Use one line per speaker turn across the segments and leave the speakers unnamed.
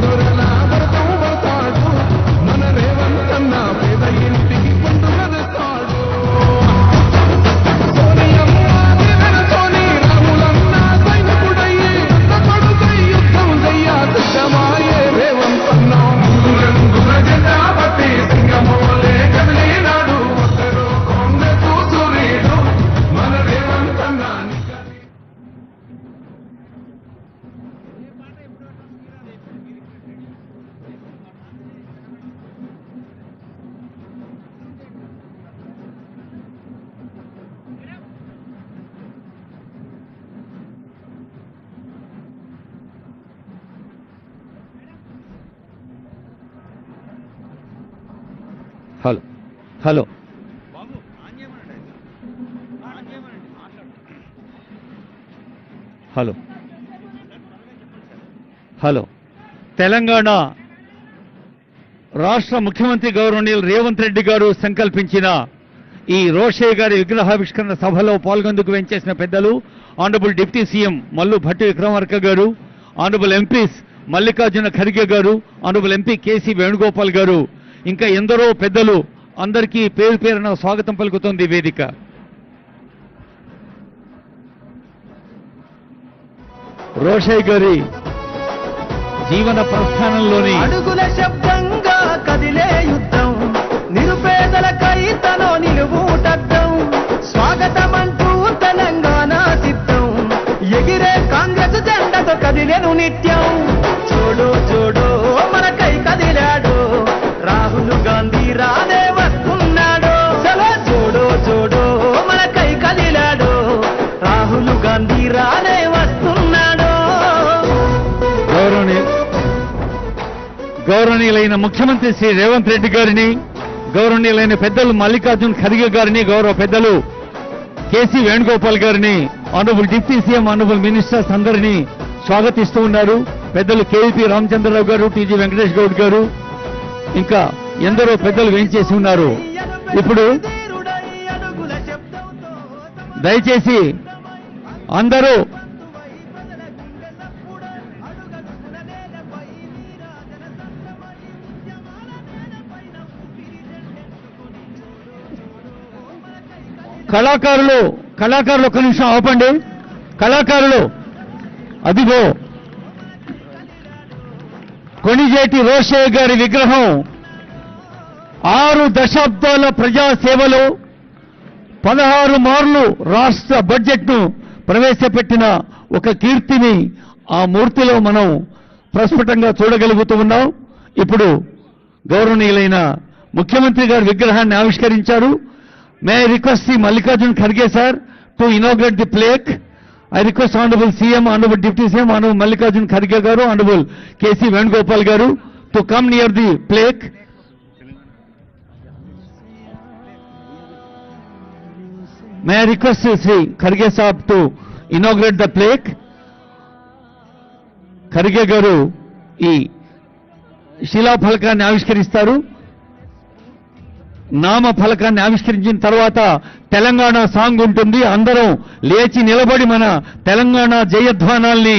Madura
hello hello. Hello. Hello. Telangana రాష్ట్ర ముఖ్యమంత్రి గౌరవనీయులు రేవంత్ రెడ్డి గారు సంకల్పించిన ఈ రోషయ్య గారి విగ్రహావిష్కరణ సభలో పాల్గొందుకు వెంచేసిన పెద్దలు honourable deputy CM Mallu Bhatti Vikramarka గారు ఆనరబుల్ ఎంపీస్ మల్లికార్జున ఖర్గే గారు ఆనరబుల్ ఎంపీ కేసీ వేణుగోపాల్ గారు ఇంకా ఎందరో పెద్దలు అందరికీ పేరు పేరున స్వాగతం పలుకుతోంది వేదిక. రోషయ్ గారి జీవన ప్రస్థానంలోని
అడుగుల శబ్దంగా
గౌరవనీయులైన ముఖ్యమంత్రి శ్రీ రేవంత్ రెడ్డి గారిని గౌరవనీయులైన పెద్దలు మల్లికార్జున్ ఖర్గే గారిని గౌరవ పెద్దలు కేసీ వేణుగోపాల్ గారిని honourable deputy CM honourable ministers అందరినీ స్వాగతిస్తూ ఉన్నారు. పెద్దలు కేవీపీ రామచంద్రరావు గారు టీజీ వెంకటేష్ గౌడ్ గారు ఇంకా ఎందరో పెద్దలు వేయించేసి ఉన్నారు. ఇప్పుడు దయచేసి అందరూ కళాకారులు కళాకారులు ఒక్క నిమిషం ఆపండి. కళాకారులు అదిగో. కొణిజేటి రోషయ్య గారి విగ్రహం. ఆరు దశాబ్దాల ప్రజాసేవలో పదహారు మార్లు రాష్ట్ర బడ్జెట్ను ప్రవేశపెట్టిన ఒక కీర్తిని ఆ మూర్తిలో మనం ప్రస్ఫుటంగా చూడగలుగుతూ ఉన్నాం. ఇప్పుడు గౌరవనీయులైన ముఖ్యమంత్రి గారి విగ్రహాన్ని ఆవిష్కరించారు. May I request Shri Mallikarjun Kharge sir to inaugurate the plaque I request honourable CM honourable deputy CM honourable Mallikarjun Kharge గారు ఆనరబుల్ కేసీ వేణుగోపాల్ గారు to come near the plaque may I request Shri Kharge Saab to inaugurate the plaque Kharge గారు ఈ శిలాఫలకాన్ని ఆవిష్కరిస్తారు నామ ఫలకాన్ని ఆవిష్కరించిన తర్వాత Telangana song ఉంటుంది. అందరం లేచి నిలబడి మన తెలంగాణ జయధ్వానాల్ని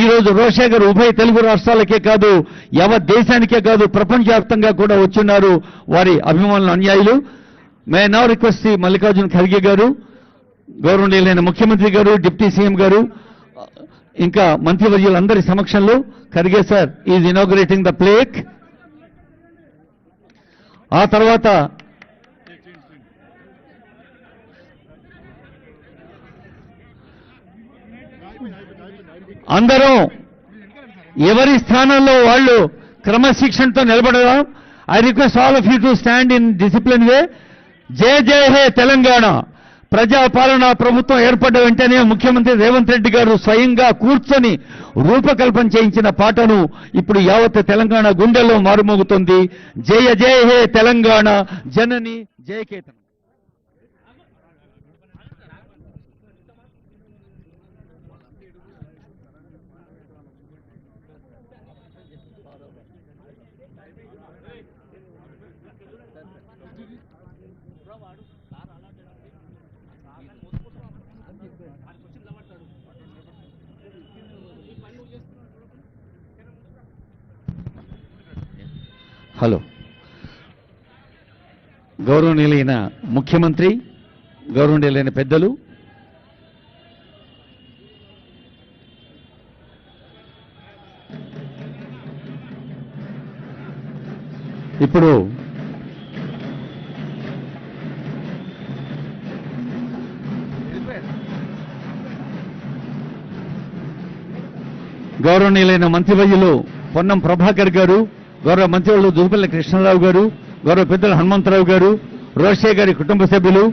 ఈ రోజు రోషే గారు ఉభయ తెలుగు రాష్ట్రాలకే కాదు యావత్ దేశానికే కాదు ప్రపంచవ్యాప్తంగా కూడా వచ్చున్నారు వారి అభిమానులు అన్యాయులు. May now request Mallikarjuna Kharge గారు గౌరవనీయులైన ముఖ్యమంత్రి గారు డిప్యూటీ సీఎం గారు ఇంకా మంత్రివర్యులందరి సమక్షంలో Kharge sir is inaugurating the plaque. ఆ తర్వాత అందరం ఎవరి స్థానంలో వాళ్ళు క్రమశిక్షణతో నిలబడదాం I request all of you to stand in discipline way జయ జయ హే తెలంగాణ. ప్రజాపాలన ప్రభుత్వం ఏర్పడ్డ వెంటనే ముఖ్యమంత్రి రేవంత్ రెడ్డి గారు స్వయంగా కూర్చొని రూపకల్పన చేయించిన పాటను ఇప్పుడు యావత్ తెలంగాణ గుండెల్లో మారుమోగుతుంది. జయ జయ హే తెలంగాణ. జనని జయకేతనం గౌరవనీయులైన ముఖ్యమంత్రి గౌరవనీయులైన పెద్దలు ఇప్పుడు గౌరవనీయులైన మంత్రివర్యులు పొన్నం ప్రభాకర్ గారు గౌరవ మంత్రివర్యులు దుర్పల్లి కృష్ణారావు గారు గౌరవ పెద్దలు హనుమంతరావు గారు రోషే గారి కుటుంబ సభ్యులు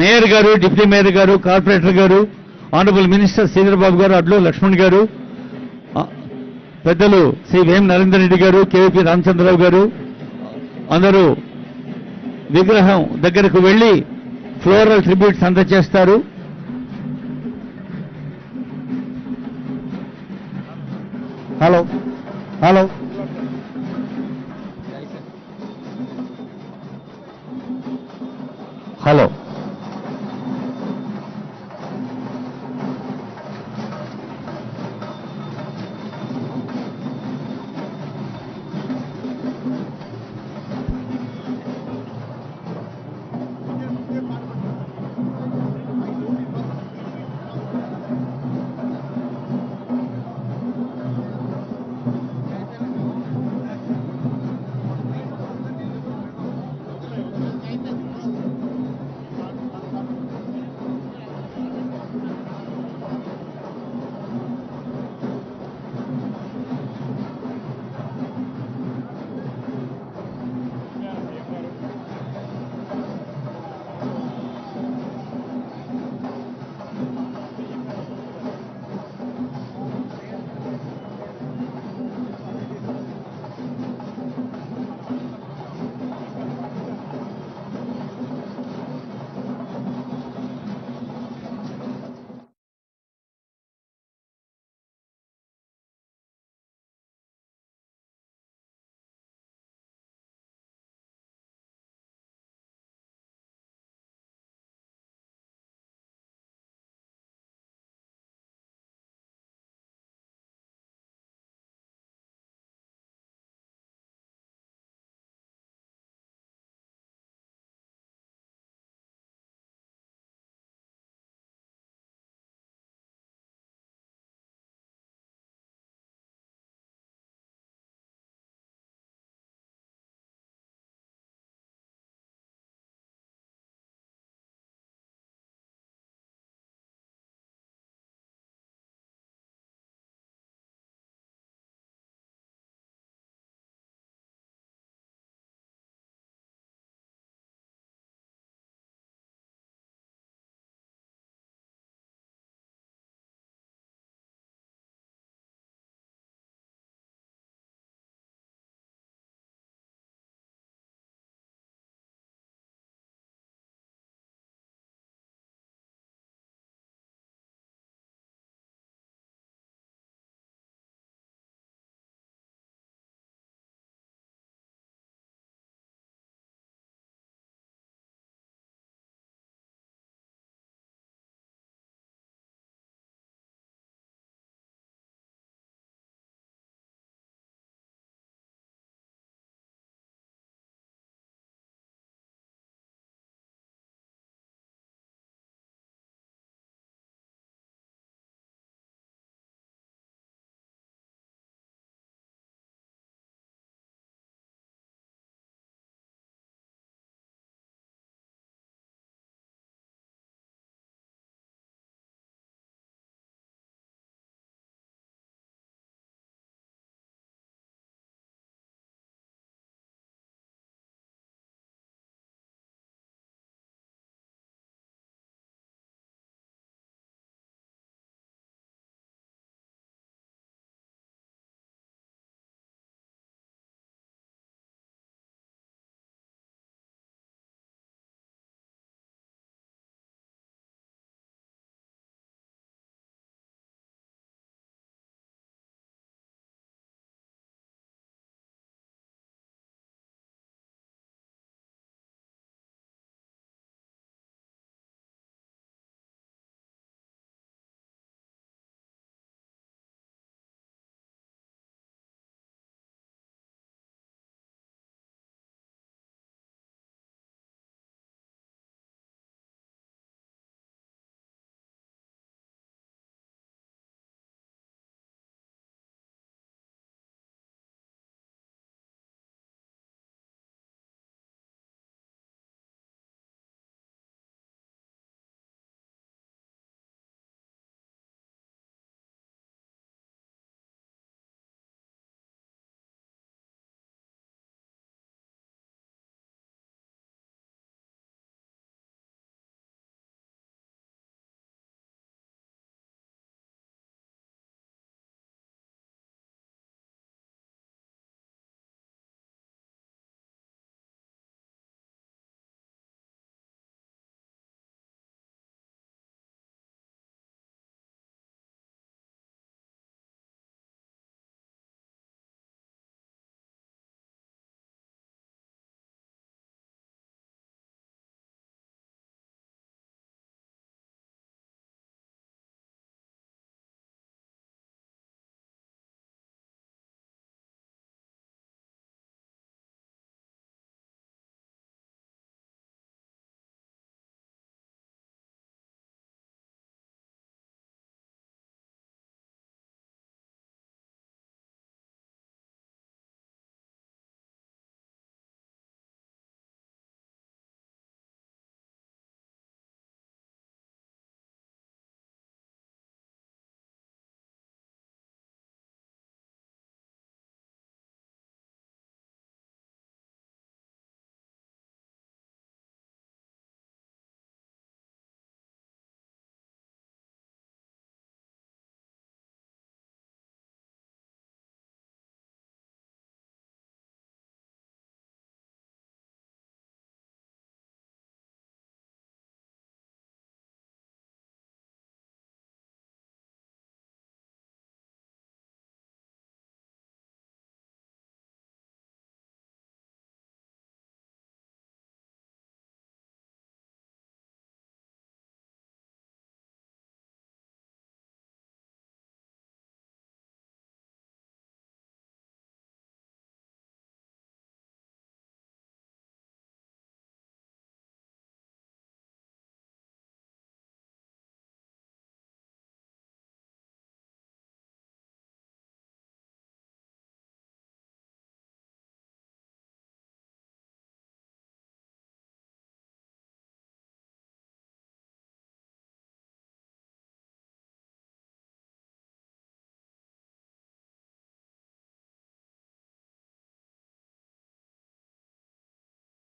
మేయర్ గారు డిప్యూటీ మేయర్ గారు కార్పొరేటర్ గారు ఆనరబుల్ మినిస్టర్ శ్రీధరబాబు గారు అడ్లు లక్ష్మణ్ గారు పెద్దలు శ్రీ వేం నరేందర్ రెడ్డి గారు కేవీపీ రామచంద్రరావు గారు అందరూ విగ్రహం దగ్గరకు వెళ్ళి ఫ్లోరల్ ట్రిబ్యూట్స్ అందజేస్తారు. Hello hello. హలో